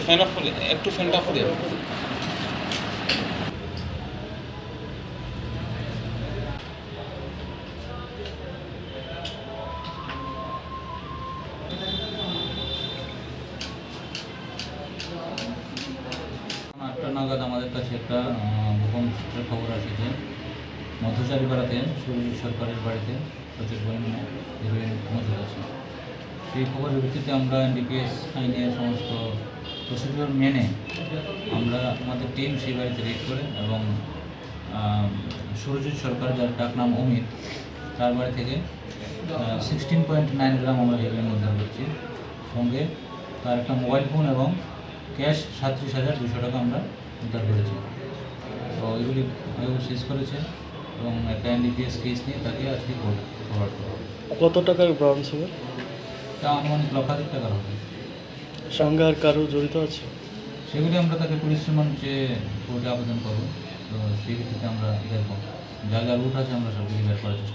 Fan of করে একটু ফ্যানটা করে নাগাদ আমাদের কাছে একটা আহ, ভূকম্প সূত্রে খবর এসেছে মধ্যচারী পাড়াতে সরকারের বাড়িতে প্রচুর পরিমাণে সেই খবরের ভিত্তিতে আমরা এনডিপিএস আইনের সমস্ত প্রসিডিওর মেনে আমরা আমাদের টিম সেই বাড়িতে রেড করে এবং সুরজিৎ সরকার, যার ডাক নাম অমিত, তার বাড়ি থেকে সিক্সটিন পয়েন্ট নাইন গ্রাম আমরা হিরোইন উদ্ধার করছি। সঙ্গে তার একটা মোবাইল ফোন এবং ক্যাশ সাতত্রিশ হাজার দুশো টাকা আমরা উদ্ধার করেছি। তো এগুলি শেষ করেছে এবং একটা এনডিপিএস কেস নিয়ে তাকে আজকে কত টাকার ব্রাউন সুগার তা আনুমানিক লক্ষাধিক টাকার হবে। সঙ্গে আর কারও জড়িত আছে? সেগুলি আমরা তাকে পুলিশ যে কোর্টে আবেদন করব তো সেই ভিত্তিতে আমরা দেখব যা যা রুট আছে আমরা সবগুলি বের করার চেষ্টা